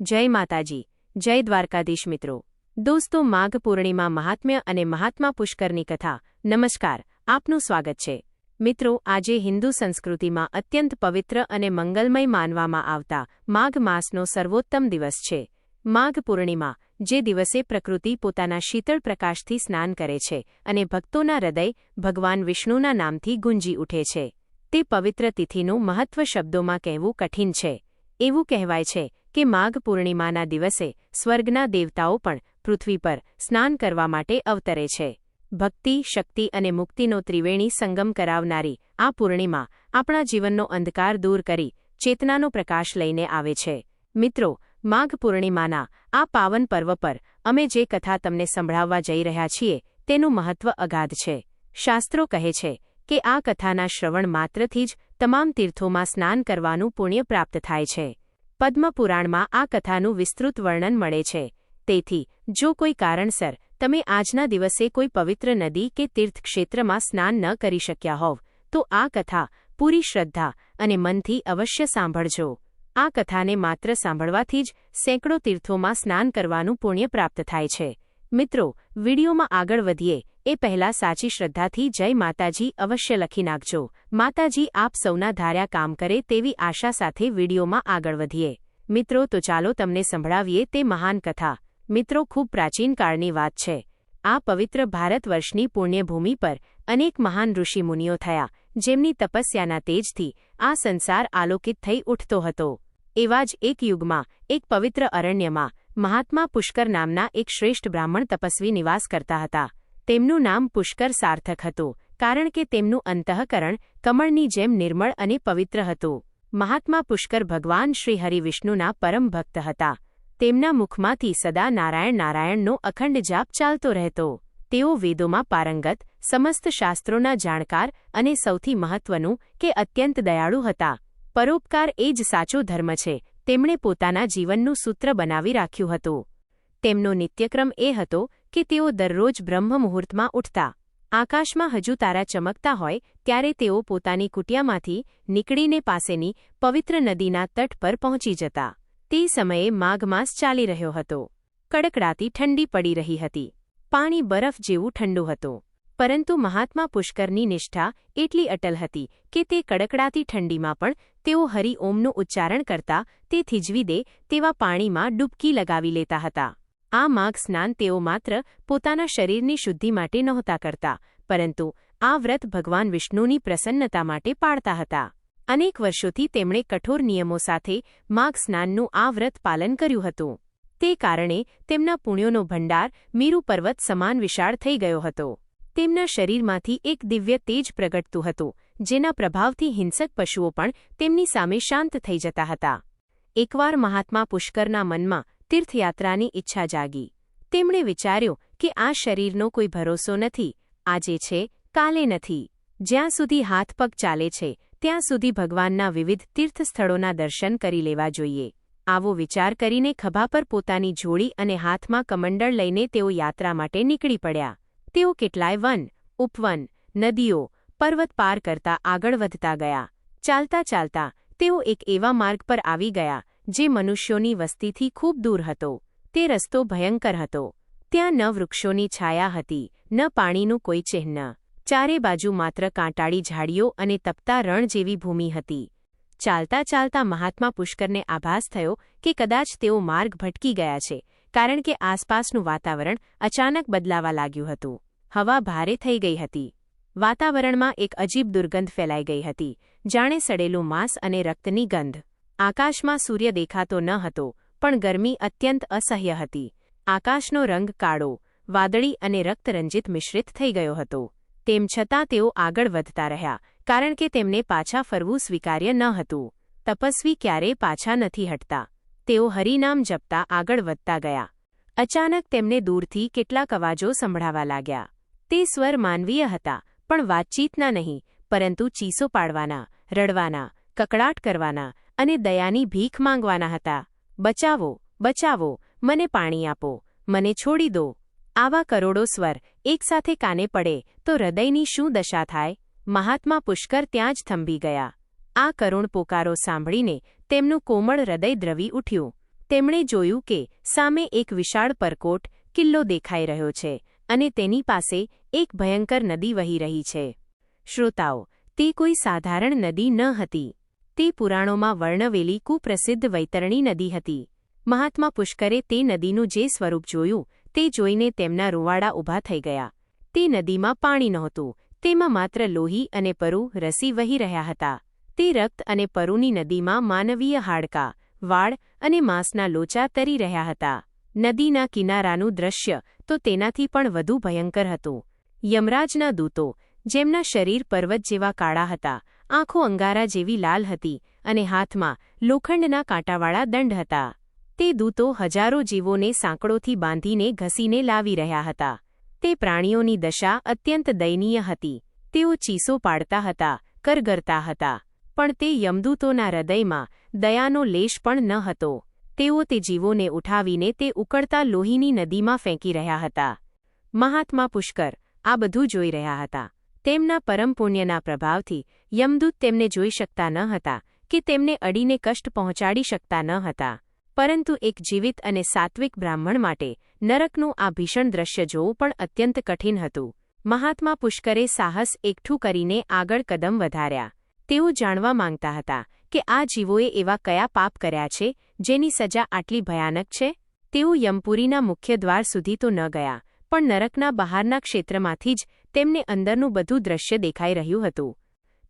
જય માતાજી, જય દ્વારકાધીશ મિત્રો. દોસ્તો, માઘ પૂર્ણિમા મહાત્મ્ય અને મહાત્મા પુષ્કરની કથા. નમસ્કાર, આપનું સ્વાગત છે. મિત્રો, આજે હિન્દુ સંસ્કૃતિમાં અત્યંત પવિત્ર અને મંગલમય માનવામાં આવતા માઘ માસનો સર્વોત્તમ દિવસ છે. માઘ પૂર્ણિમા, જે દિવસે પ્રકૃતિ પોતાના શીતળ પ્રકાશથી સ્નાન કરે છે અને ભક્તોના હૃદય ભગવાન વિષ્ણુના નામથી ગુંજી ઉઠે છે. તે પવિત્ર તિથિનું મહત્વ શબ્દોમાં કહેવું કઠિન છે. એવું કહેવાય છે કે માઘ પૂર્ણિમાના દિવસે સ્વર્ગના દેવતાઓ પણ પૃથ્વી પર સ્નાન કરવા માટે અવતરે છે. ભક્તિ, શક્તિ અને મુક્તિનો ત્રિવેણી સંગમ કરાવનારી આ પૂર્ણિમા આપણા જીવનનો અંધકાર દૂર કરી ચેતનાનો પ્રકાશ લઈને આવે છે. મિત્રો, માઘ પૂર્ણિમાના આ પાવન પર્વ પર અમે જે કથા તમને સંભળાવવા જઈ રહ્યા છીએ તેનું મહત્વ અગાધ છે. શાસ્ત્રો કહે છે કે આ કથાના શ્રવણ માત્રથી જ તમામ તીર્થોમાં સ્નાન કરવાનું પુણ્ય પ્રાપ્ત થાય છે. પદ્મપુરાણમાં આ કથાનું વિસ્તૃત વર્ણન મળે છે. તેથી, જો કોઈ કારણસર તમે આજના દિવસે કોઈ પવિત્ર નદી કે તીર્થક્ષેત્રમાં સ્નાન ન કરી શક્યા હોવ, તો આ કથા પૂરી શ્રદ્ધા અને મનથી અવશ્ય સાંભળજો. આ કથાને માત્ર સાંભળવાથી જ સેંકડો તીર્થોમાં સ્નાન કરવાનું પુણ્ય પ્રાપ્ત થાય છે. મિત્રો, વિડીયોમાં આગળ વધીએ એ પહેલા સાચી શ્રદ્ધાથી જય માતાજી અવશ્ય લખી નાખજો. માતાજી, આપ સૌના ધાર્યા કામ કરે તેવી આશા સાથે વિડીયોમાં આગળ વધીએ. મિત્રો, તો ચાલો તમને સંભળાવીએ તે મહાન કથા. મિત્રો, ખૂબ પ્રાચીન કાળની વાત છે. આ પવિત્ર ભારત વર્ષની પુણ્યભૂમિ પર અનેક મહાન ઋષિમુનિઓ થયા, જેમની તપસ્યાના તેજથી આ સંસાર આલોકિત થઈ ઉઠતો હતો. એવા જ એક યુગમાં, એક પવિત્ર અરણ્યમાં, મહાત્મા પુષ્કર નામના એક શ્રેષ્ઠ બ્રાહ્મણ તપસ્વી નિવાસ કરતા હતા. તેમનું નામ પુષ્કર સાર્થક હતું, કારણ કે તેમનું અંતઃકરણ કમળની જેમ નિર્મળ અને પવિત્ર હતું. મહાત્મા પુષ્કર ભગવાન શ્રી હરિવિષ્ણુના પરમ ભક્ત હતા. તેમના મુખમાંથી સદા નારાયણ નારાયણનો અખંડ જાપ ચાલતો રહેતો. તેઓ વેદોમાં પારંગત, સમસ્ત શાસ્ત્રોના જાણકાર અને સૌથી મહત્વનું કે અત્યંત દયાળુ હતા. પરોપકાર એ જ સાચો ધર્મ છે, તેમણે પોતાના જીવનનું સૂત્ર બનાવી રાખ્યું હતું. તેમનો નિત્યક્રમ એ હતો કે તેઓ દરરોજ બ્રહ્મ મુહૂર્તમાં ઉઠતા, આકાશમાં હજુ તારા ચમકતા હોય, ત્યારે તેઓ પોતાની કુટિયામાંથી નીકળીને પાસેની પવિત્ર નદીના તટ પર પહોંચી જતા. તે સમયે માઘ માસ ચાલી રહ્યો હતો. કડકડાતી ઠંડી પડી રહી હતી. પાણી બરફ જેવું ઠંડુ હતું. પરંતુ મહાત્મા પુષ્કરની નિષ્ઠા એટલી અટલ હતી કે તે કડકડાતી ઠંડીમાં પણ તેઓ હરિઓમનું ઉચ્ચારણ કરતા તે થીજવી દે તેવા પાણીમાં ડૂબકી લગાવી લેતા હતા. આ માઘ સ્નાન તેઓ માત્ર પોતાના શરીરની શુદ્ધિ માટે નહોતા કરતા, પરંતુ આ વ્રત ભગવાન વિષ્ણુની પ્રસન્નતા માટે પાળતા હતા. અનેક વર્ષોથી તેમણે કઠોર નિયમો સાથે માઘ સ્નાનનું આ વ્રત પાલન કર્યું હતું. તે કારણે તેમના પુણ્યોનો ભંડાર મીરુ પર્વત સમાન વિશાળ થઈ ગયો હતો. તેમના શરીરમાંથી એક દિવ્ય તેજ પ્રગટતું હતું, જેના પ્રભાવથી હિંસક પશુઓ પણ તેમની સામે શાંત થઈ જતા હતા. એકવાર મહાત્મા પુષ્કરના મનમાં તીર્થયાત્રાની ઈચ્છા જાગી. તેમણે વિચાર્યું કે આ શરીરનો કોઈ ભરોસો નથી. આજે છે, કાલે નથી. જ્યાં સુધી હાથ પગ ચાલે છે, ત્યાં સુધી ભગવાનના વિવિધ તીર્થસ્થળોના દર્શન કરી લેવા જોઈએ. આવો વિચાર કરીને ખભા પર પોતાની જોડી અને હાથમાં કમંડળ લઈને તેઓ યાત્રા માટે નીકળી પડ્યા. તેઓ કેટલાય વન, ઉપવન, નદીઓ, પર્વત પાર કરતા આગળ વધતા ગયા. ચાલતા ચાલતા તેઓ એક એવા માર્ગ પર આવી ગયા જે મનુષ્યોની વસ્તીથી ખૂબ દૂર હતો. તે રસ્તો ભયંકર હતો. ત્યાં ન વૃક્ષોની છાયા હતી, ન પાણીનું કોઈ ચિહ્ન. ચારે બાજુ માત્ર કાંટાળી ઝાડીઓ અને તપતા રણ જેવી ભૂમિ હતી. ચાલતા ચાલતા મહાત્મા પુષ્કરને આભાસ થયો કે કદાચ તેઓ માર્ગ ભટકી ગયા છે, કારણ કે આસપાસનું વાતાવરણ અચાનક બદલાવા લાગ્યું હતું. હવા ભારે થઈ ગઈ હતી. વાતાવરણમાં એક અજીબ દુર્ગંધ ફેલાઈ ગઈ હતી. જાણે સડેલું માંસ અને રક્તની ગંધ. આકાશમાં સૂર્ય દેખાતો ન હતો, પણ ગરમી અત્યંત અસહ્ય હતી. આકાશનો રંગ કાળો, વાદળી અને રક્તરંજિત મિશ્રિત થઈ ગયો હતો. તેમ છતાં તેઓ આગળ વધતા રહ્યા, કારણ કે તેમને પાછા ફરવું સ્વીકાર્ય ન હતું. તપસ્વી ક્યારેય પાછા નથી હટતા. તેઓ હરિનામ જપતા આગળ વધતા ગયા. અચાનક તેમને દૂરથી કેટલાક અવાજો સંભળાવા લાગ્યા. તે સ્વર માનવીય હતા, પણ વાતચીતના નહીં, પરંતુ ચીસો પાડવાના, રડવાના કકડાટ કરવાના અને દયાની ભીખ માંગવાના હતા. બચાવો બચાવો, મને પાણી આપો, મને છોડી દો. આવા કરોડો સ્વર એકસાથે કાને પડે તો હૃદયની શું દશા થાય? મહાત્મા પુષ્કર ત્યાં જ થંભી ગયા. આ કરુણ પોકારો સાંભળીને તેમનું કોમળ હૃદય દ્રવી ઉઠ્યું. તેમણે જોયું કે સામે એક વિશાળ પરકોટ કિલ્લો દેખાઈ રહ્યો છે અને તેની પાસે એક ભયંકર નદી વહી રહી છે. શ્રોતાઓ, તે કોઈ સાધારણ નદી ન હતી. તે પુરાણોમાં વર્ણવેલી કુપ્રસિદ્ધ વૈતરણી નદી હતી. મહાત્મા પુષ્કરે તે નદીનું જે સ્વરૂપ જોયું, તે જોઈને તેમના રૂવાડા ઊભા થઈ ગયા. તે નદીમાં પાણી નહોતું, તેમાં માત્ર લોહી અને પરુ રસી વહી રહ્યા હતા. તે રક્ત અને પરુની નદીમાં માનવીય હાડકા, વાળ અને માંસના લોચા તરી રહ્યા હતા. નદીના કિનારાનું દ્રશ્ય તો તેનાથી પણ વધુ ભયંકર હતું. યમરાજના દૂતો, જેમના શરીર પર્વત જેવા કાળા હતા આંખો અંગારા જેવી લાલ હતી અને હાથમાં લોખંડના કાંટાવાળા દંડ હતા. તે દૂતો હજારો જીવોને સાંકળોથી બાંધીને ઘસીને લાવી રહ્યા હતા. તે પ્રાણીઓની દશા અત્યંત દયનીય હતી. તેઓ ચીસો પાડતા હતા, કરગરતા હતા. પણ તે યમદૂતોના હૃદયમાં દયાનો લેશ પણ ન હતો. તેઓ તે જીવોને ઉઠાવીને તે ઉકળતા લોહીની નદીમાં ફેંકી રહ્યા હતા. મહાત્મા પુષ્કર આ બધું જોઈ રહ્યા હતા. તેમના પરમ પુણ્યના પ્રભાવથી યમદૂત તેમને જોઈ શકતા ન હતા કે તેમને અડીને કષ્ટ પહોંચાડી શકતા ન હતા. પરંતુ એક જીવિત અને સાત્વિક બ્રાહ્મણ માટે નરકનું આ ભીષણ દ્રશ્ય જોવું પણ અત્યંત કઠિન હતું. મહાત્મા પુષ્કરે સાહસ એકઠું કરીને આગળ કદમ વધાર્યા. તેઓ જાણવા માંગતા હતા કે આ જીવોએ એવા કયા પાપ કર્યા છે જેની સજા આટલી ભયાનક છે? તેઓ યમપુરીના મુખ્ય દ્વાર સુધી તો ન ગયા પણ નરકના બહારના ક્ષેત્રમાંથી જ તેમને અંદરનું બધું દ્રશ્ય દેખાઈ રહ્યું હતું.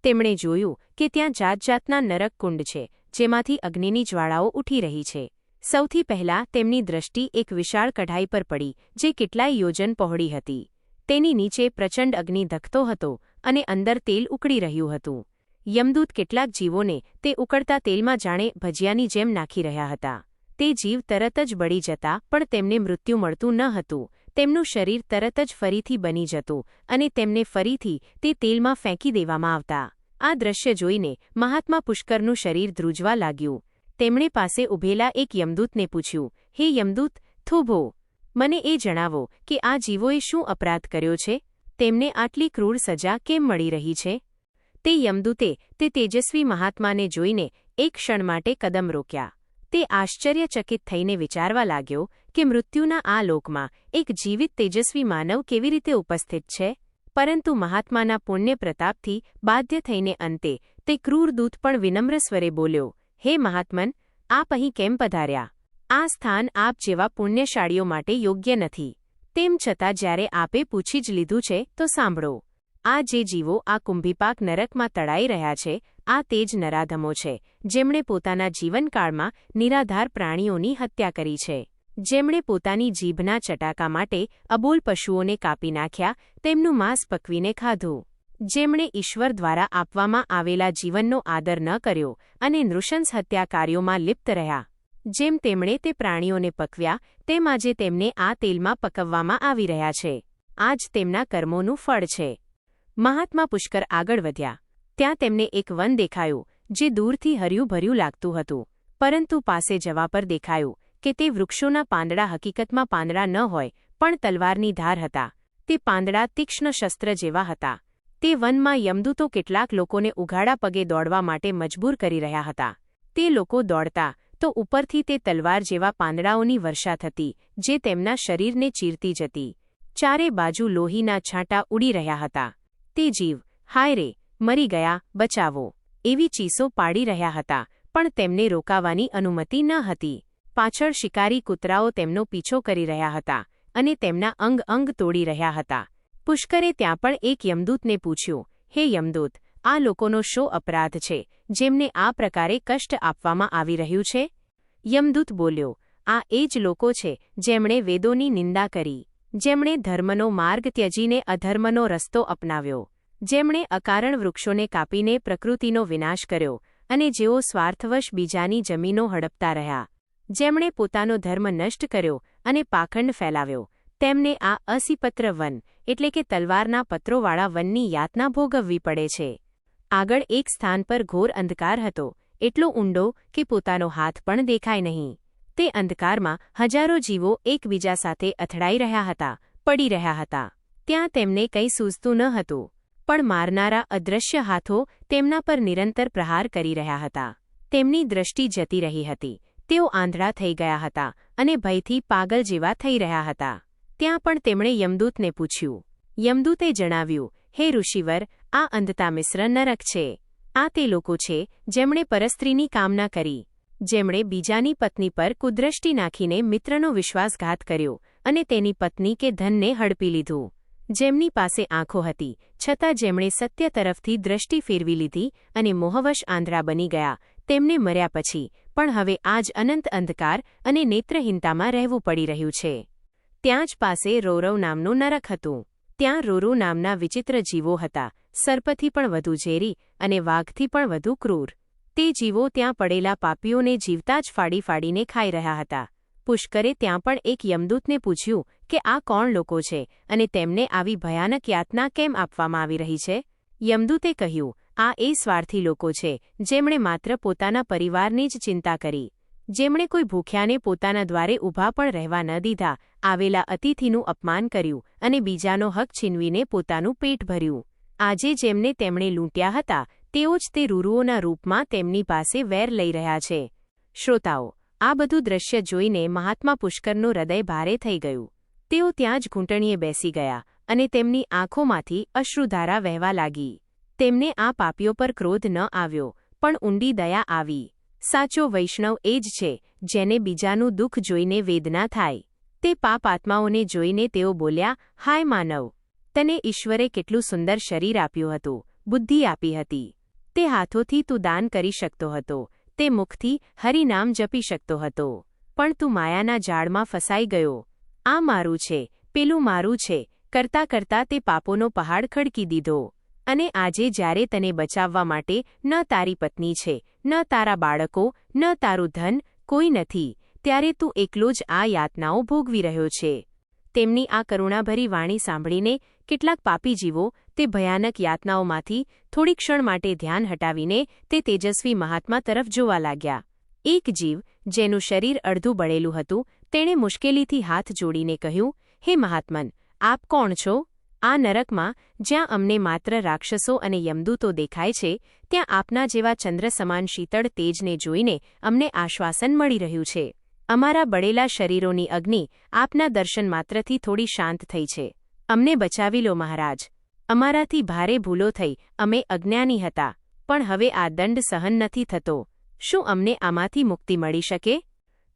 તેમણે જોયું કે ત્યાં જાતજાતના નરક કુંડ છે, જેમાંથી અગ્નિની જ્વાળાઓ ઉઠી રહી છે. સૌથી પહેલા તેમની દ્રષ્ટિ એક વિશાળ કઢાઈ પર પડી, જે કેટલાય યોજન પહોળી હતી. તેની નીચે પ્રચંડ અગ્નિ ધખતો હતો અને અંદર તેલ ઉકળી રહ્યું હતું. યમદૂત કેટલાક જીવોને તે ઉકળતા તેલમાં જાણે ભજીયાની જેમ નાખી રહ્યા હતા. તે જીવ તરત જ બળી જતા, પણ તેમને મૃત્યુ મળતું ન હતું. તેમનું શરીર તરત જ ફરીથી બની જતું અને તેમને ફરીથી તે તેલમાં ફેંકી દેવામાં આવતા. આ દ્રશ્ય જોઈને મહાત્મા પુષ્કરનું શરીર ધ્રુજવા લાગ્યું. તેમણે પાસે ઉભેલા એક યમદૂતને પૂછ્યું, હે યમદૂત થોભો મને એ જણાવો કે આ જીવોએ શું અપરાધ કર્યો છે? તેમને આટલી ક્રૂર સજા કેમ મળી રહી છે? તે યમદૂતે તે તેજસ્વી મહાત્માને જોઈને એક ક્ષણ માટે કદમ રોક્યા. તે આશ્ચર્યચકિત થઈને વિચારવા લાગ્યો કે મૃત્યુના આ લોકમાં એક જીવિત તેજસ્વી માનવ કેવી રીતે ઉપસ્થિત છે? પરંતુ મહાત્માના પુણ્ય પ્રતાપથી બાધ્ય થઈને અંતે તે ક્રૂર દૂત પણ વિનમ્ર સ્વરે બોલ્યો, હે મહાત્મન, આપ અહીં કેમ પધાર્યા? આ સ્થાન આપ જેવા પુણ્યશાળીઓ માટે યોગ્ય નથી. તેમ છતાં જ્યારે આપે પૂછી જ લીધું છે, તો સાંભળો. આ જે જીવો આ કુંભીપાક નરકમાં તળાઈ રહ્યા છે, આ તે જ નરાધમો છે, જેમણે પોતાના જીવનકાળમાં નિરાધાર પ્રાણીઓની હત્યા કરી છે. જેમણે પોતાની જીભના ચટાકા માટે અબોલ પશુઓને કાપી નાખ્યા, તેમનું માંસ પકવીને ખાધું. જેમણે ઈશ્વર દ્વારા આપવામાં આવેલા જીવનનો આદર ન કર્યો અને નૃશંસ હત્યાકાર્યોમાં લિપ્ત રહ્યા. જેમ તેમણે તે પ્રાણીઓને પકવ્યા, તેમ આજે તેમને આ તેલમાં પકવવામાં આવી રહ્યા છે. આ જ તેમના કર્મોનું ફળ છે. મહાત્મા પુષ્કર આગળ વધ્યા. ત્યાં તેમને એક વન દેખાયું, જે દૂરથી હર્યું ભર્યું લાગતું હતું, પરંતુ પાસે જવા પર દેખાયું. કે તે વૃક્ષોના પાંદડા હકીકતમાં પાંદડા ન હોય, પણ તલવારની ધાર હતા. તે પાંદડા તીક્ષ્ણ શસ્ત્ર જેવા હતા. તે વનમાં યમદૂતો કેટલાક લોકોને ઉઘાડા પગે દોડવા માટે મજબૂર કરી રહ્યા હતા. તે લોકો દોડતા, તો ઉપરથી તે તલવાર જેવા પાંદડાઓની વર્ષા થતી, જે તેમના શરીરને ચીરતી જતી. ચારે બાજુ લોહીના છાંટા ઉડી રહ્યા હતા. તે જીવ, હાય રે, મરી ગયા, બચાવો. એવી ચીસો પાડી રહ્યા હતા, પણ તેમને રોકાવાની અનુમતિ ન હતી. પાછળ શિકારી કૂતરાઓ તેમનો પીછો કરી રહ્યા હતા અને તેમના અંગ અંગ તોડી રહ્યા હતા. પુષ્કરે ત્યાં પણ એક યમદૂતને પૂછ્યું, હે યમદૂત, આ લોકોનો શો અપરાધ છે, જેમને આ પ્રકારે કષ્ટ આપવામાં આવી રહ્યું છે? યમદૂત બોલ્યો, આ એ જ લોકો છે જેમણે વેદોની નિંદા કરી, જેમણે ધર્મનો માર્ગ ત્યજીને અધર્મનો રસ્તો અપનાવ્યો, જેમણે અકારણ વૃક્ષોને કાપીને પ્રકૃતિનો વિનાશ કર્યો અને જેઓ સ્વાર્થવશ બીજાની જમીનો હડપતા રહ્યા. જેમણે પોતાનો ધર્મ નષ્ટ કર્યો અને પાખંડ ફેલાવ્યો. તેમને આ અસીપત્ર વન, એટલે કે તલવારના પત્રોવાળા વનની યાતના ભોગવવી પડે છે. આગળ એક સ્થાન પર ઘોર અંધકાર હતો. એટલો ઊંડો કે પોતાનો હાથ પણ દેખાય નહીં. તે અંધકારમાં હજારો જીવો એકબીજા સાથે અથડાઈ રહ્યા હતા, પડી રહ્યા હતા. ત્યાં તેમને કંઈ સૂઝતું ન હતું. પણ મારનારા અદૃશ્ય હાથો તેમના પર નિરંતર પ્રહાર કરી રહ્યા હતા. તેમની દ્રષ્ટિ જતી રહી હતી. તેઓ આંધળા થઈ ગયા હતા અને ભયથી પાગલ જેવા થઈ રહ્યા હતા. ત્યાં પણ તેમણે યમદૂતને પૂછ્યું. યમદૂતે જણાવ્યું, હે ઋષિવર, આ અંધતા મિશ્ર નરક છે. આ તે લોકો છે જેમણે પરસ્ત્રીની કામના કરી, જેમણે બીજાની પત્ની પર કુદ્રષ્ટિ નાખીને મિત્રનો વિશ્વાસઘાત કર્યો અને તેની પત્ની કે ધનને હડપી લીધું. જેમની પાસે આંખો હતી, છતાં જેમણે સત્ય તરફથી દ્રષ્ટિ ફેરવી લીધી અને મોહવશ આંધળા બની ગયા. તેમને મર્યા પછી પણ હવે આજ અનંત અંધકાર અને નેત્રહીનતામાં રહેવું પડી રહ્યું છે. ત્યાં જ પાસે રોરવ નામનું નરક હતું. ત્યાં રોરુ નામના વિચિત્ર જીવો હતા. સર્પથી પણ વધુ ઝેરી અને વાઘથી પણ વધુ ક્રૂર. તે જીવો ત્યાં પડેલા પાપીઓને જીવતા જ ફાડી ફાડીને ખાઈ રહ્યા હતા. પુષ્કરે ત્યાં પણ એક યમદૂતને પૂછ્યું કે આ કોણ લોકો છે અને તેમને આવી ભયાનક યાતના કેમ આપવામાં આવી રહી છે? યમદૂતે કહ્યું આ એ સ્વાર્થી લોકો છે, જેમણે માત્ર પોતાના પરિવારની જ ચિંતા કરી. જેમણે કોઈ ભૂખ્યાને પોતાના દ્વારે ઊભા પણ રહેવા ન દીધા, આવેલા અતિથિનું અપમાન કર્યું અને બીજાનો હક છીનવીને પોતાનું પેટ ભર્યું. આજે જેમને તેમણે લૂંટ્યા હતા, તેઓ જ તે રૂરુઓના રૂપમાં તેમની પાસે વેર લઈ રહ્યા છે. શ્રોતાઓ, આ બધું દ્રશ્ય જોઈને મહાત્મા પુષ્કરનું હૃદય ભારે થઈ ગયું. તેઓ ત્યાં જ ઘૂંટણીએ બેસી ગયા અને તેમની આંખોમાંથી અશ્રુધારા વહેવા લાગી. તેમને આ પાપીઓ પર ક્રોધ ન આવ્યો, પણ ઊંડી દયા આવી. સાચો વૈષ્ણવ એ જ છે, જેને બીજાનું દુઃખ જોઈને વેદના થાય. તે પાપ આત્માઓને જોઈને તેઓ બોલ્યા, હાય માનવ, તને ઈશ્વરે કેટલું સુંદર શરીર આપ્યું હતું, બુદ્ધિ આપી હતી. તે હાથોથી તું દાન કરી શકતો હતો, તે મુખથી હરિનામ જપી શકતો હતો. પણ તું માયાના ઝાડમાં ફસાઈ ગયો. આ મારું છે, પેલું મારું છે. કરતા કરતા તે પાપોનો પહાડ ખડકી દીધો. અને આજે જ્યારે તને બચાવવા માટે ન તારી પત્ની છે, ન તારા બાળકો, ન તારું ધન, કોઈ નથી, ત્યારે તું એકલો જ આ યાતનાઓ ભોગવી રહ્યો છે. તેમની આ કરુણાભરી વાણી સાંભળીને કેટલાક પાપી જીવો તે ભયાનક યાતનાઓમાંથી થોડી ક્ષણ માટે ધ્યાન હટાવીને તે તેજસ્વી મહાત્મા તરફ જોવા લાગ્યા. એક જીવ, જેનું શરીર અડધું બળેલું હતું, તેણે મુશ્કેલીથી હાથ જોડીને કહ્યું, હે મહાત્મન, આપ કોણ છો? આ નરકમાં, જ્યાં અમને માત્ર રાક્ષસો અને યમદૂતો દેખાય છે, ત્યાં આપના જેવા ચંદ્ર સમાન શીતળ તેજને જોઈને અમને આશ્વાસન મળી રહ્યું છે. અમારા બળેલા શરીરોની અગ્નિ આપના દર્શન માત્રથી થોડી શાંત થઈ છે. અમને બચાવી લો મહારાજ. અમારાથી ભારે ભૂલો થઈ, અમે અજ્ઞાની હતા, પણ હવે આ દંડ સહન નથી થતો. શું અમને આમાંથી મુક્તિ મળી શકે?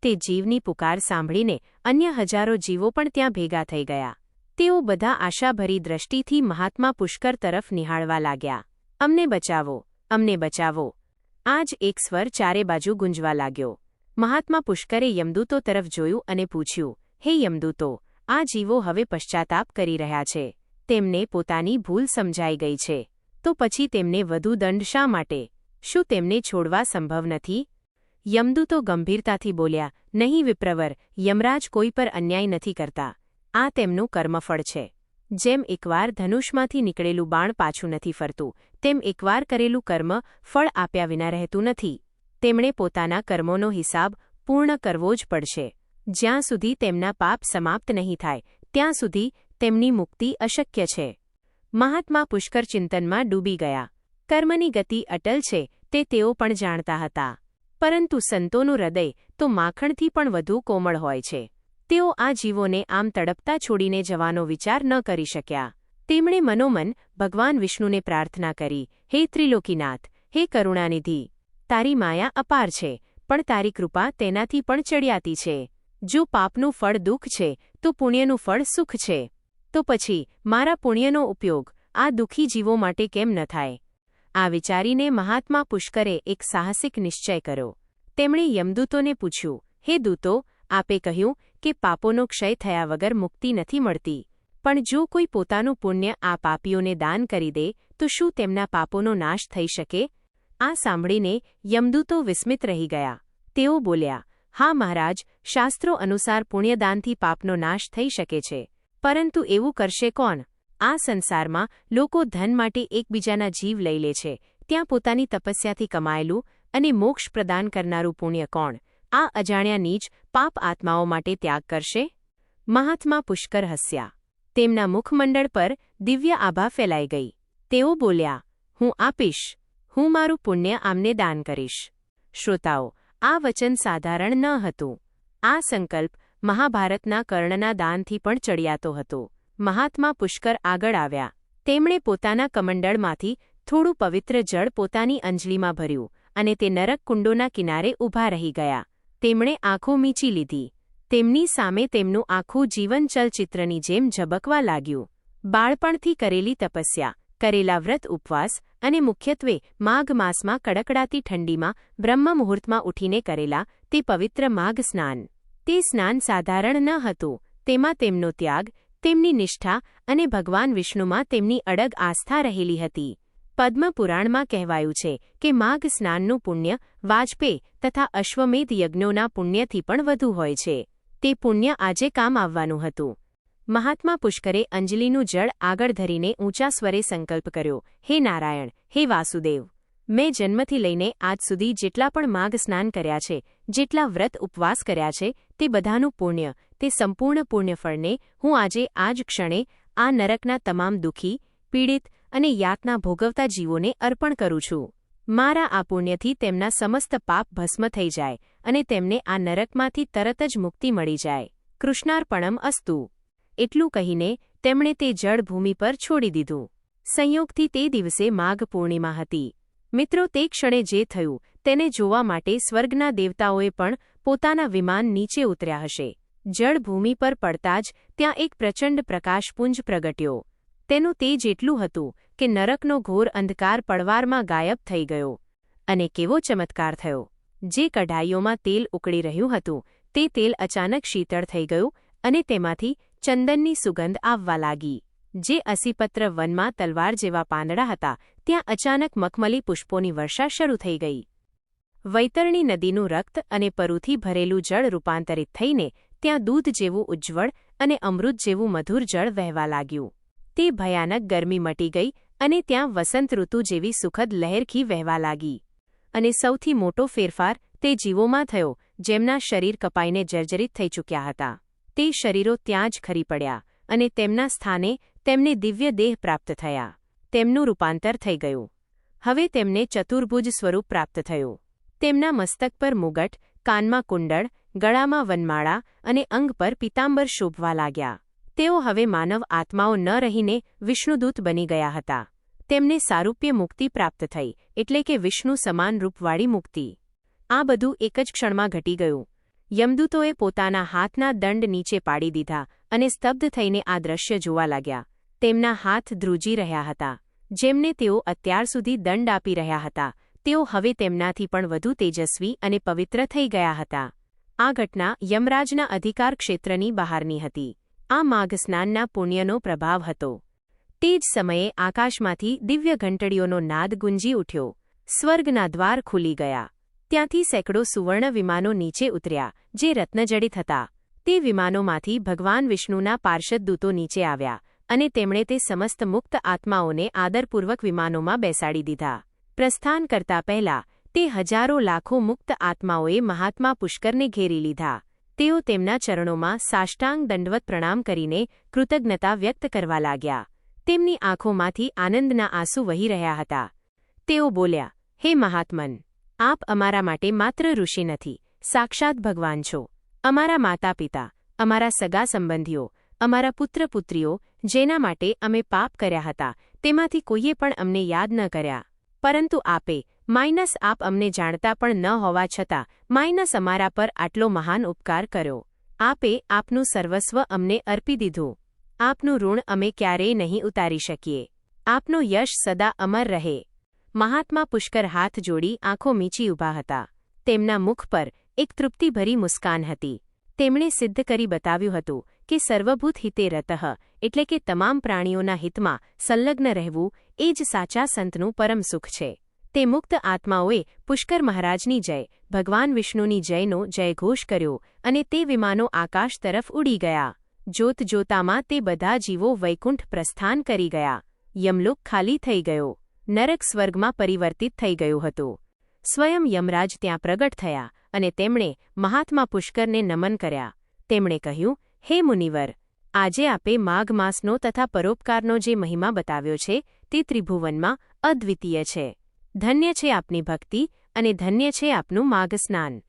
તે જીવની પુકાર સાંભળીને અન્ય હજારો જીવો પણ ત્યાં ભેગા થઈ ગયા. તેઓ બધા આશાભરી દ્રષ્ટિથી મહાત્મા પુષ્કર તરફ નિહાળવા લાગ્યા. અમને બચાવો અમને બચાવો. આજ એક સ્વર ચારે બાજુ ગુંજવા લાગ્યો. મહાત્મા પુષ્કરે યમદૂતો તરફ જોયું અને પૂછ્યું, હે યમદૂતો, આ જીવો હવે પશ્ચાતાપ કરી રહ્યા છે. તેમને પોતાની ભૂલ સમજાઈ ગઈ છે. તો પછી તેમને વધુ દંડ શા માટે? શું તેમને છોડવા સંભવ નથી? યમદૂતો ગંભીરતાથી બોલ્યા, નહીં વિપ્રવર, યમરાજ કોઈ પર અન્યાય નથી કરતા. આ તેમનું કર્મફળ છે. જેમ એકવાર ધનુષમાંથી નીકળેલું બાણ પાછું નથી ફરતું, તેમ એકવાર કરેલું કર્મ ફળ આપ્યા વિના રહેતું નથી. તેમણે પોતાના કર્મોનો હિસાબ પૂર્ણ કરવો જ પડશે. જ્યાં સુધી તેમના પાપ સમાપ્ત નહીં થાય, ત્યાં સુધી તેમની મુક્તિ અશક્ય છે. મહાત્મા પુષ્કર ચિંતનમાં ડૂબી ગયા. કર્મની ગતિ અટલ છે, તે તેઓ પણ જાણતા હતા. પરંતુ સંતોનું હૃદય તો માખણથી પણ વધુ કોમળ હોય છે. તેઓ આ જીવોને આમ તડપતા છોડીને જવાનો વિચાર ન કરી શક્યા. તેમણે મનોમન ભગવાન વિષ્ણુને પ્રાર્થના કરી, હે ત્રિલોકીનાથ, હે કરુણાનિધિ, તારી માયા અપાર છે, પણ તારી કૃપા તેનાથી પણ ચડિયાતી છે. જો પાપનું ફળ દુઃખ છે, તો પુણ્યનું ફળ સુખ છે. તો પછી, મારા પુણ્યનો ઉપયોગ આ દુઃખી જીવો માટે કેમ ન થાય આ વિચારીને મહાત્મા પુષ્કરે એક સાહસિક નિશ્ચય કર્યો. તેમણે યમદૂતોને પૂછ્યું, હે દૂતો, આપે કહ્યું કે પાપોનો ક્ષય થયા વગર મુક્તિ નથી મળતી. પણ જો કોઈ પોતાનું પુણ્ય આ પાપીઓને દાન કરી દે, તો શું તેમના પાપોનો નાશ થઈ શકે? આ સાંભળીને યમદૂતો વિસ્મિત રહી ગયા. તેઓ બોલ્યા, હા મહારાજ, શાસ્ત્રો અનુસાર પુણ્યદાનથી પાપનો નાશ થઈ શકે છે. પરંતુ એવું કરશે કોણ? આ સંસારમાં લોકો ધન માટે એકબીજાના જીવ લઈ લે છે. ત્યાં પોતાની તપસ્યાથી કમાયેલું અને મોક્ષ પ્રદાન કરનારું પુણ્ય કોણ? આ અજાણ્યા નીચ પાપ આત્માઓ માટે ત્યાગ કરશે? મહાત્મા પુષ્કર હસ્યા. તેમના મુખમંડળ પર દિવ્ય આભા ફેલાઈ ગઈ. તેઓ બોલ્યા, હું આપીશ. હું મારું પુણ્ય આમને દાન કરીશ. શ્રોતાઓ, આ વચન સાધારણ ન હતું. આ સંકલ્પ મહાભારતના કર્ણના દાનથી પણ ચડિયાતો હતો. મહાત્મા પુષ્કર આગળ આવ્યા. તેમણે પોતાના કમંડળમાંથી થોડું પવિત્ર જળ પોતાની અંજલીમાં ભર્યું અને તે નરક કુંડોના કિનારે ઊભા રહી ગયા. તેમણે આંખો મીચી લીધી. તેમની સામે તેમનું આખું જીવન ચલચિત્રની જેમ ઝબકવા લાગ્યું. બાળપણથી કરેલી તપસ્યા, કરેલા વ્રત ઉપવાસ અને મુખ્યત્વે માઘ માસમાં કડકડાતી ઠંડીમાં બ્રહ્મ મુહૂર્તમાં ઉઠીને કરેલા તે પવિત્ર માઘ સ્નાન. તે સ્નાન સાધારણ ન હતું. તેમાં તેમનો ત્યાગ, તેમની નિષ્ઠા અને ભગવાન વિષ્ણુમાં તેમની અડગ આસ્થા રહેલી હતી. પદ્મપુરાણમાં કહેવાયું છે કે માઘ સ્નાનનું પુણ્ય વાજપેયી તથા અશ્વમેધ યજ્ઞોના પુણ્યથી પણ વધુ હોય છે. તે પુણ્ય આજે કામ આવવાનું હતું. મહાત્મા પુષ્કરે અંજલિનું જળ આગળ ધરીને ઊંચા સ્વરે સંકલ્પ કર્યો, હે નારાયણ, હે વાસુદેવ, મેં જન્મથી લઈને આજ સુધી જેટલા પણ માઘ સ્નાન કર્યા છે, જેટલા વ્રત ઉપવાસ કર્યા છે, તે બધાનું પુણ્ય, તે સંપૂર્ણ પુણ્યફળને હું આજે આ જ ક્ષણે આ નરકના તમામ દુઃખી, પીડિત અને યાતના ભોગવતા જીવોને અર્પણ કરું છું. મારા આ પુણ્યથી તેમના સમસ્ત પાપ ભસ્મ થઈ જાય અને તેમને આ નરકમાંથી તરત જ મુક્તિ મળી જાય. કૃષ્ણાર્પણમ અસ્તુ. એટલું કહીને તેમણે તે જળ ભૂમિ પર છોડી દીધું. સંયોગથી તે દિવસે માઘ પૂર્ણિમા હતી. મિત્રો, તે ક્ષણે જે થયું તેને જોવા માટે સ્વર્ગના દેવતાઓએ પણ પોતાના વિમાન નીચે ઉતર્યા હશે. જળભૂમિ પર પડતા જ ત્યાં એક પ્રચંડ પ્રકાશપુંજ પ્રગટ્યો. તેનું તેજ એટલું હતું કે નરકનો ઘોર અંધકાર પડવારમાં ગાયબ થઈ ગયો અને કેવો ચમત્કાર થયો. જે કઢાઈઓમાં તેલ ઉકળી રહ્યું હતું, તે તેલ અચાનક શીતળ થઈ ગયું અને તેમાંથી ચંદનની સુગંધ આવવા લાગી. જે અસીપત્ર વનમાં તલવાર જેવા પાંદડા હતા, ત્યાં અચાનક મખમલી પુષ્પોની વર્ષા શરૂ થઈ ગઈ. વૈતરણી નદીનું રક્ત અને પરુથી ભરેલું જળ રૂપાંતરિત થઈને ત્યાં દૂધ જેવું ઉજ્જવળ અને અમૃત જેવું મધુર જળ વહેવા લાગ્યું. તે ભયાનક ગરમી મટી ગઈ અને ત્યાં વસંત ઋતુ જેવી સુખદ લહેરખી વહેવા લાગી. અને સૌથી મોટો ફેરફાર તે જીવોમાં થયો, જેમના શરીર કપાઈને જર્જરિત થઈ ચૂક્યા હતા. તે શરીરો ત્યાં જ ખરી પડ્યા અને તેમના સ્થાને તેમને દિવ્ય દેહ પ્રાપ્ત થયા. તેમનું રૂપાંતર થઈ ગયું. હવે તેમને ચતુર્ભુજ સ્વરૂપ પ્રાપ્ત થયું. તેમના મસ્તક પર મુગટ, કાનમાં કુંડળ, ગળામાં વનમાળા અને અંગ પર પિતાંબર શોભવા લાગ્યા. તેઓ હવે માનવ આત્માઓ ન રહીને વિષ્ણુદૂત બની ગયા હતા. તેમને સારૂપ્ય મુક્તિ પ્રાપ્ત થઈ, એટલે કે વિષ્ણુ સમાન રૂપવાળી મુક્તિ. આ બધું એક જ ક્ષણમાં ઘટી ગયું. યમદૂતોએ પોતાના હાથના દંડ નીચે પાડી દીધા અને સ્તબ્ધ થઈને આ દ્રશ્ય જોવા લાગ્યા. તેમના હાથ ધ્રુજી રહ્યા હતા. જેમને તેઓ અત્યાર સુધી દંડ આપી રહ્યા હતા. તેઓ હવે તેમનાથી પણ વધુ તેજસ્વી અને પવિત્ર થઈ ગયા હતા. આ ઘટના યમરાજના અધિકાર ક્ષેત્રની બહારની હતી. આ માઘ સ્નાનના પુણ્યનો પ્રભાવ હતો. તે જ સમયે આકાશમાંથી દિવ્ય ઘંટડીઓનો નાદ ગુંજી ઉઠ્યો. સ્વર્ગના દ્વાર ખુલી ગયા. ત્યાંથી સેંકડો સુવર્ણ વિમાનો નીચે ઉતર્યા, જે રત્નજડિત હતા. તે વિમાનોમાંથી ભગવાન વિષ્ણુના પાર્ષદ દૂતો નીચે આવ્યા અને તેમણે તે સમસ્ત મુક્ત આત્માઓને આદરપૂર્વક વિમાનોમાં બેસાડી દીધા. પ્રસ્થાન કરતા પહેલા, તે હજારો લાખો મુક્ત આત્માઓએ મહાત્મા પુષ્કરને ઘેરી લીધા. તેઓ તેમના ચરણોમાં સાષ્ટાંગ દંડવત પ્રણામ કરીને કૃતજ્ઞતા વ્યક્ત કરવા લાગ્યા. તેમની આંખોમાંથી આનંદના આંસુ વહી રહ્યા હતા. તેઓ બોલ્યા, હે મહાત્મન, આપ અમારા માટે માત્ર ઋષિ નથી, સાક્ષાત ભગવાન છો. અમારા માતા પિતા અમારા સગા સંબંધીઓ, અમારા પુત્ર પુત્રીઓ જેના માટે અમે પાપ કર્યા હતા, તેમાંથી કોઈએ પણ અમને યાદ ન કર્યા. પરંતુ આપે માઇનસ આપ અમને જાણતા પણ ન હોવા છતાં, માઇનસ અમારા પર આટલો મહાન ઉપકાર કર્યો. આપે આપનું સર્વસ્વ અમને અર્પી દીધું. આપનું ઋણ અમે ક્યારેય નહીં ઉતારી શકીએ. આપનો યશ સદા અમર રહે. મહાત્મા પુષ્કર હાથ જોડી આંખો મીચી ઊભા હતા. તેમના મુખ પર એક તૃપ્તિભરી મુસ્કાન હતી. તેમણે સિદ્ધ કરી બતાવ્યું હતું કે સર્વભૂત હિતે રતઃ, એટલે કે તમામ પ્રાણીઓના હિતમાં સંલગ્ન રહેવું એ જ સાચા સંતનું પરમ સુખ છે. તે મુક્ત આત્માઓએ પુષ્કર મહારાજની જય, ભગવાન વિષ્ણુની જયનો જયઘોષ કર્યો અને તે વિમાનો આકાશ તરફ ઉડી ગયા. જોત જોતામાં તે બધા જીવો વૈકુંઠ પ્રસ્થાન કરી ગયા. યમલોક ખાલી થઈ ગયો. નરક સ્વર્ગમાં પરિવર્તિત થઈ ગયું હતું. સ્વયં યમરાજ ત્યાં પ્રગટ થયા અને તેમણે મહાત્મા પુષ્કરને નમન કર્યા. તેમણે કહ્યું, હે મુનિવર, આજે આપે માઘ માસનો તથા પરોપકારનો જે મહિમા બતાવ્યો છે તે ત્રિભુવનમાં અદ્વિતીય છે. ધન્ય છે આપની ભક્તિ અને ધન્ય છે આપનું માઘ સ્નાન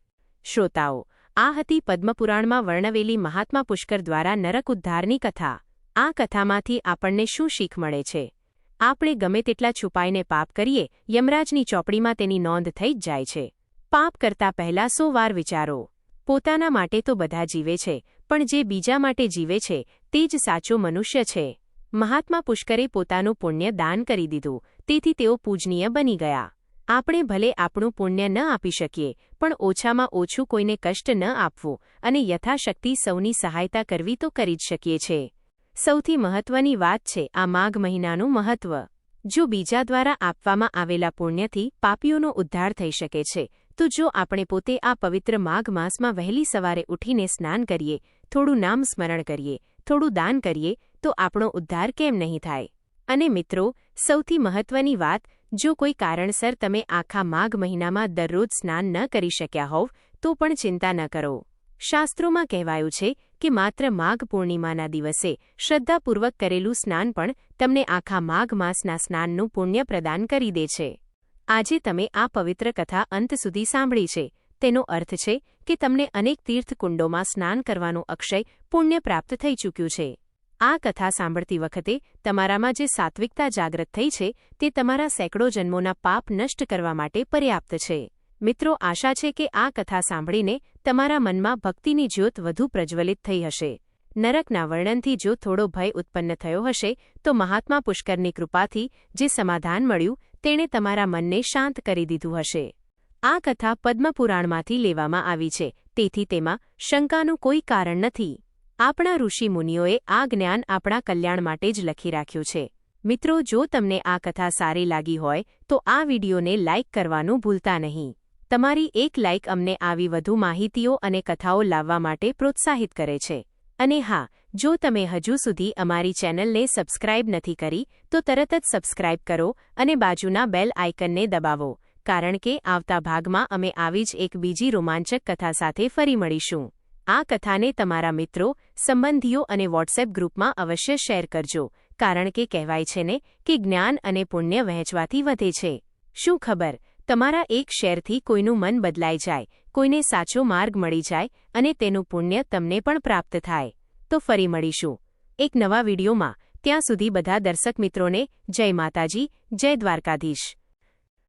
શ્રોતાઓ, આ હતી પદ્મપુરાણમાં વર્ણવેલી મહાત્મા પુષ્કર દ્વારા નરક ઉદ્ધારની કથા. આ કથામાંથી આપણને શું શીખ મળે છે? આપણે ગમે તેટલા છુપાઈને પાપ કરીએ, યમરાજની ચોપડીમાં તેની નોંધ થઈ જ જાય છે. પાપ કરતા પહેલા સો વાર વિચારો. પોતાના માટે તો બધા જીવે છે, પણ જે બીજા માટે જીવે છે, તે જ સાચો મનુષ્ય છે. મહાત્મા પુષ્કરે પોતાનું પુણ્ય દાન કરી દીધું. તેથી તેઓ પૂજનીય બની ગયા. આપણે ભલે આપણું પુણ્ય ન આપી શકીએ, પણ ઓછામાં ઓછું કોઈને કષ્ટ ન આપવું અને યથાશક્તિ સૌની સહાયતા કરવી તો કરી જ શકીએ છે. સૌથી મહત્વની વાત છે આ માઘ મહિનાનું મહત્વ. જો બીજા દ્વારા આપવામાં આવેલા પુણ્યથી પાપીઓનો ઉદ્ધાર થઈ શકે છે, તો જો આપણે પોતે આ પવિત્ર માઘ માસમાં વહેલી સવારે ઉઠીને સ્નાન કરીએ, થોડું નામ સ્મરણ કરીએ, થોડું દાન કરીએ તો આપણો ઉદ્ધાર કેમ નહીં થાય? અને મિત્રો, સૌથી મહત્વની વાત, જો કોઈ કારણસર તમે આખા માઘ મહિનામાં દરરોજ સ્નાન ન કરી શક્યા હોવ, તો પણ ચિંતા ન કરો. શાસ્ત્રોમાં કહેવાયું છે કે માત્ર માઘ પૂર્ણિમાના દિવસે શ્રદ્ધાપૂર્વક કરેલું સ્નાન પણ તમને આખા માઘ માસના સ્નાનનું પુણ્ય પ્રદાન કરી દે છે. આજે તમે આ પવિત્ર કથા અંત સુધી સાંભળી છે. તેનો અર્થ છે કે તમને અનેક તીર્થકુંડોમાં સ્નાન કરવાનું અક્ષય પુણ્ય પ્રાપ્ત થઈ ચૂક્યું છે. આ કથા સાંભળતી વખતે તમારામાં જે સાત્વિકતા જાગૃત થઈ છે તે તમારા સેંકડો જન્મોના પાપ નષ્ટ કરવા માટે પર્યાપ્ત છે. મિત્રો, આશા છે કે આ કથા સાંભળીને તમારા મનમાં ભક્તિની જ્યોત વધુ પ્રજ્વલિત થઈ હશે. નરકના વર્ણનથી જો થોડો ભય ઉત્પન્ન થયો હશે, તો મહાત્મા પુષ્કરની કૃપાથી જે સમાધાન મળ્યું, તેણે તમારા મનને શાંત કરી દીધું હશે. આ કથા પદ્મપુરાણમાંથી લેવામાં આવી છે, તેથી તેમાં શંકાનું કોઈ કારણ નથી. આપણા ઋષિમુનિઓએ આ જ્ઞાન આપણા કલ્યાણ માટે જ લખી રાખ્યું છે. મિત્રો, જો તમને આ કથા સારી લાગી હોય, તો આ વિડીયોને લાઇક કરવાનું ભૂલતા નહીં. તમારી એક લાઇક અમને આવી વધુ માહિતીઓ અને કથાઓ લાવવા માટે પ્રોત્સાહિત કરે છે. અને હા, જો તમે હજુ સુધી અમારી ચેનલને સબસ્ક્રાઇબ નથી કરી, તો તરત જ સબસ્ક્રાઇબ કરો અને બાજુના બેલ આઇકનને દબાવો, કારણ કે આવતા ભાગમાં અમે આવી જ એક બીજી રોમાંચક કથા સાથે ફરી મળીશું. આ કથાને તમારા મિત્રો, સંબંધીઓ અને વોટ્સએપ ગ્રુપમાં અવશ્ય શેર કરજો, કારણ કે કહેવાય છે ને કે જ્ઞાન અને પુણ્ય વહેંચવાથી વધે છે. શું ખબર? તમારા એક શેરથી કોઈનું મન બદલાઈ જાય, કોઈને સાચો માર્ગ મળી જાય અને તેનું પુણ્ય તમને પણ પ્રાપ્ત થાય. તો ફરી મળીશું. એક નવા વિડીયોમાં. ત્યાં સુધી બધા દર્શક મિત્રોને જય માતાજી, જય દ્વારકાધીશ.